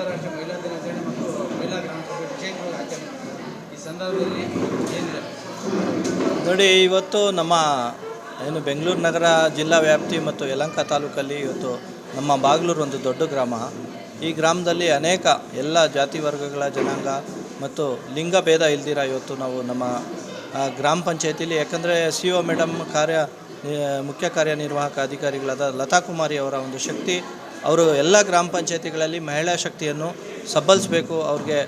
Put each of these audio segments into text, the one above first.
ಅಂತಾರಾಷ್ಟ್ರೀಯ ಮಹಿಳಾ ದಿನಾಚರಣೆ ಮತ್ತು ಮಹಿಳಾ ಗ್ರಾಮ ಸಭೆ ಆಚರಣೆ. ಈ ಸಂದರ್ಭದಲ್ಲಿ ಏನಿದೆ? ನೋಡಿ, ಇವತ್ತು ನಮ್ಮ ಏನು ಬೆಂಗಳೂರು ನಗರ ಜಿಲ್ಲಾ ವ್ಯಾಪ್ತಿ ಮತ್ತು ಯಲಂಕ ತಾಲೂಕಲ್ಲಿ ಇವತ್ತು ನಮ್ಮ ಬಾಗ್ಲೂರು ಒಂದು ದೊಡ್ಡ ಗ್ರಾಮ. ಈ ಗ್ರಾಮದಲ್ಲಿ ಅನೇಕ ಎಲ್ಲ ಜಾತಿ ವರ್ಗಗಳ ಜನಾಂಗ ಮತ್ತು ಲಿಂಗ ಭೇದ ಇಲ್ದಿರ ಇವತ್ತು ನಾವು ನಮ್ಮ ಗ್ರಾಮ ಪಂಚಾಯತಿಲಿ. ಯಾಕಂದರೆ ಸಿ ಒ ಮೇಡಮ್ ಕಾರ್ಯ ಮುಖ್ಯ ಕಾರ್ಯನಿರ್ವಾಹಕ ಅಧಿಕಾರಿಗಳಾದ ಲತಾ ಕುಮಾರಿ ಅವರ ಒಂದು ಶಕ್ತಿ ಅವರು ಎಲ್ಲ ಗ್ರಾಮ ಪಂಚಾಯತಿಗಳಲ್ಲಿ ಮಹಿಳಾ ಶಕ್ತಿಯನ್ನು ಸಬ್ಬಲಿಸಬೇಕು, ಅವ್ರಿಗೆ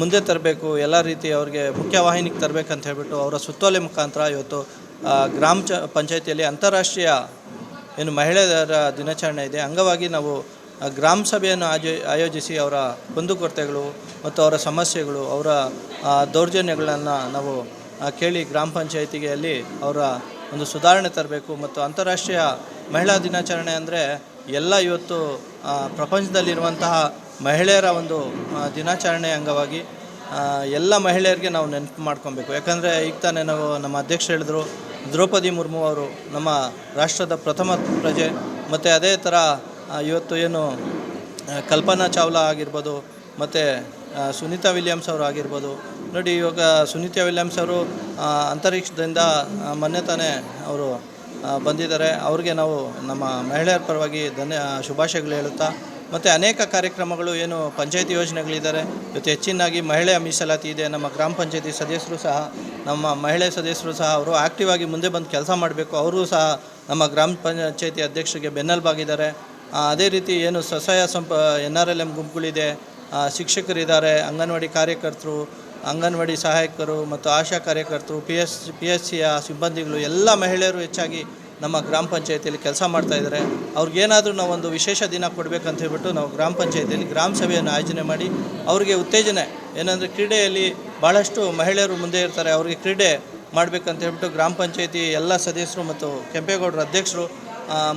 ಮುಂದೆ ತರಬೇಕು, ಎಲ್ಲ ರೀತಿ ಅವ್ರಿಗೆ ಮುಖ್ಯವಾಹಿನಿಗೆ ತರಬೇಕಂತ ಹೇಳ್ಬಿಟ್ಟು ಅವರ ಸುತ್ತೋಲೆ ಮುಖಾಂತರ ಇವತ್ತು ಗ್ರಾಮ ಚ, ಪಂಚಾಯತಿಯಲ್ಲಿ ಅಂತಾರಾಷ್ಟ್ರೀಯ ಏನು ಮಹಿಳೆಯರ ದಿನಾಚರಣೆ ಇದೆ. ಅಂಗವಾಗಿ ನಾವು ಗ್ರಾಮ ಸಭೆಯನ್ನು ಆಜೋ, ಆಯೋಜಿಸಿ ಅವರ ಕುಂದುಕೊರತೆಗಳು ಮತ್ತು ಅವರ ಸಮಸ್ಯೆಗಳು, ಅವರ ದೌರ್ಜನ್ಯಗಳನ್ನು ನಾವು ಕೇಳಿ ಗ್ರಾಮ ಪಂಚಾಯತಿಗೆ ಅಲ್ಲಿ ಅವರ ಒಂದು ಸುಧಾರಣೆ ತರಬೇಕು. ಮತ್ತು ಅಂತಾರಾಷ್ಟ್ರೀಯ ಮಹಿಳಾ ದಿನಾಚರಣೆ ಅಂದರೆ ಎಲ್ಲ ಇವತ್ತು ಪ್ರಪಂಚದಲ್ಲಿರುವಂತಹ ಮಹಿಳೆಯರ ಒಂದು ದಿನಾಚರಣೆ ಅಂಗವಾಗಿ ಎಲ್ಲ ಮಹಿಳೆಯರಿಗೆ ನಾವು ನೆನಪು ಮಾಡ್ಕೊಬೇಕು. ಯಾಕಂದರೆ ಈಗ ತಾನೇ ನಾವು ನಮ್ಮ ಅಧ್ಯಕ್ಷರು ಹೇಳಿದ್ರು, ದ್ರೌಪದಿ ಮುರ್ಮು ಅವರು ನಮ್ಮ ರಾಷ್ಟ್ರದ ಪ್ರಥಮ ಪ್ರಜೆ, ಮತ್ತು ಅದೇ ಥರ ಇವತ್ತು ಏನು ಕಲ್ಪನಾ ಚಾವ್ಲಾ ಆಗಿರ್ಬೋದು, ಮತ್ತು ಸುನೀತಾ ವಿಲಿಯಮ್ಸ್ ಅವರು ಆಗಿರ್ಬೋದು. ನೋಡಿ, ಇವಾಗ ಸುನೀತಾ ವಿಲಿಯಮ್ಸ್ ಅವರು ಅಂತರಿಕ್ಷದಿಂದ ಮೊನ್ನೆ ತಾನೇ ಅವರು ಬಂದಿದ್ದಾರೆ. ಅವ್ರಿಗೆ ನಾವು ನಮ್ಮ ಮಹಿಳೆಯರ ಪರವಾಗಿ ಧನ್ಯ ಶುಭಾಶಯಗಳು ಹೇಳುತ್ತಾ, ಮತ್ತು ಅನೇಕ ಕಾರ್ಯಕ್ರಮಗಳು, ಏನು ಪಂಚಾಯತಿ ಯೋಜನೆಗಳಿದ್ದಾರೆ. ಇವತ್ತು ಹೆಚ್ಚಿನಾಗಿ ಮಹಿಳೆಯ ಮೀಸಲಾತಿ ಇದೆ. ನಮ್ಮ ಗ್ರಾಮ ಪಂಚಾಯತಿ ಸದಸ್ಯರು ಸಹ, ನಮ್ಮ ಮಹಿಳೆ ಸದಸ್ಯರು ಸಹ, ಅವರು ಆ್ಯಕ್ಟಿವ್ ಆಗಿ ಮುಂದೆ ಬಂದು ಕೆಲಸ ಮಾಡಬೇಕು. ಅವರು ಸಹ ನಮ್ಮ ಗ್ರಾಮ ಪಂಚಾಯತಿ ಅಧ್ಯಕ್ಷರಿಗೆ ಬೆನ್ನೆಲುಬಾಗಿದ್ದಾರೆ. ಅದೇ ರೀತಿ ಏನು ಸ್ವಸಹಾಯ ಸಂಪ ಎನ್ ಆರ್ ಎಲ್ ಎಂ ಗುಂಪುಗಳಿದೆ. ಶಿಕ್ಷಕರಿದ್ದಾರೆ, ಅಂಗನವಾಡಿ ಕಾರ್ಯಕರ್ತರು, ಅಂಗನವಾಡಿ ಸಹಾಯಕರು ಮತ್ತು ಆಶಾ ಕಾರ್ಯಕರ್ತರು ಪಿ ಎಸ್ ಪಿ ಎಸ್ ಸಿಯ ಸಿಬ್ಬಂದಿಗಳು, ಎಲ್ಲ ಮಹಿಳೆಯರು ಹೆಚ್ಚಾಗಿ ನಮ್ಮ ಗ್ರಾಮ ಪಂಚಾಯತಿಯಲ್ಲಿ ಕೆಲಸ ಮಾಡ್ತಾಯಿದ್ದಾರೆ ಅವ್ರಿಗೇನಾದರೂ ನಾವು ಒಂದು ವಿಶೇಷ ದಿನ ಕೊಡಬೇಕಂತ ಹೇಳ್ಬಿಟ್ಟು ನಾವು ಗ್ರಾಮ ಪಂಚಾಯತಿಯಲ್ಲಿ ಗ್ರಾಮ ಸಭೆಯನ್ನು ಆಯೋಜನೆ ಮಾಡಿ ಅವರಿಗೆ ಉತ್ತೇಜನೆ, ಏನಂದರೆ ಕ್ರೀಡೆಯಲ್ಲಿ ಭಾಳಷ್ಟು ಮಹಿಳೆಯರು ಮುಂದೆ ಇರ್ತಾರೆ, ಅವರಿಗೆ ಕ್ರೀಡೆ ಮಾಡಬೇಕಂತ ಹೇಳ್ಬಿಟ್ಟು ಗ್ರಾಮ ಪಂಚಾಯತಿ ಎಲ್ಲ ಸದಸ್ಯರು ಮತ್ತು ಕೆಂಪೇಗೌಡರ ಅಧ್ಯಕ್ಷರು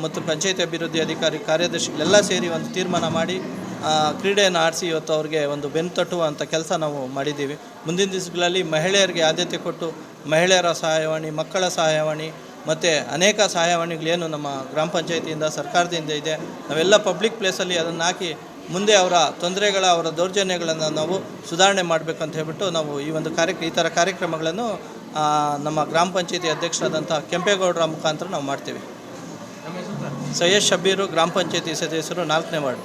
ಮತ್ತು ಪಂಚಾಯಿತಿ ಅಭಿವೃದ್ಧಿ ಅಧಿಕಾರಿ ಕಾರ್ಯದರ್ಶಿಗಳೆಲ್ಲ ಸೇರಿ ಒಂದು ತೀರ್ಮಾನ ಮಾಡಿ ಕ್ರೀಡೆಯನ್ನು ಆಡಿಸಿ ಇವತ್ತು ಅವ್ರಿಗೆ ಒಂದು ಬೆನ್ನು ತಟ್ಟುವಂಥ ಕೆಲಸ ನಾವು ಮಾಡಿದ್ದೀವಿ. ಮುಂದಿನ ದಿವಸಗಳಲ್ಲಿ ಮಹಿಳೆಯರಿಗೆ ಆದ್ಯತೆ ಕೊಟ್ಟು ಮಹಿಳೆಯರ ಸಹಾಯವಾಣಿ, ಮಕ್ಕಳ ಸಹಾಯವಾಣಿ, ಮತ್ತು ಅನೇಕ ಸಹಾಯವಾಣಿಗಳೇನು ನಮ್ಮ ಗ್ರಾಮ ಪಂಚಾಯತಿಯಿಂದ, ಸರ್ಕಾರದಿಂದ ಇದೆ. ನಾವೆಲ್ಲ ಪಬ್ಲಿಕ್ ಪ್ಲೇಸಲ್ಲಿ ಅದನ್ನು ಹಾಕಿ ಮುಂದೆ ಅವರ ತೊಂದರೆಗಳ, ಅವರ ದೌರ್ಜನ್ಯಗಳನ್ನು ನಾವು ಸುಧಾರಣೆ ಮಾಡಬೇಕಂತ ಹೇಳ್ಬಿಟ್ಟು ನಾವು ಈ ಒಂದು ಕಾರ್ಯ ಈ ಥರ ಕಾರ್ಯಕ್ರಮಗಳನ್ನು ನಮ್ಮ ಗ್ರಾಮ ಪಂಚಾಯತಿ ಅಧ್ಯಕ್ಷರಾದಂಥ ಕೆಂಪೇಗೌಡರ ಮುಖಾಂತರ ನಾವು ಮಾಡ್ತೀವಿ. ಸೈಯದ್ ಶಬೀರು ಗ್ರಾಮ ಪಂಚಾಯತಿ ಸದಸ್ಯರು ನಾಲ್ಕನೇ ವಾರ್ಡ್.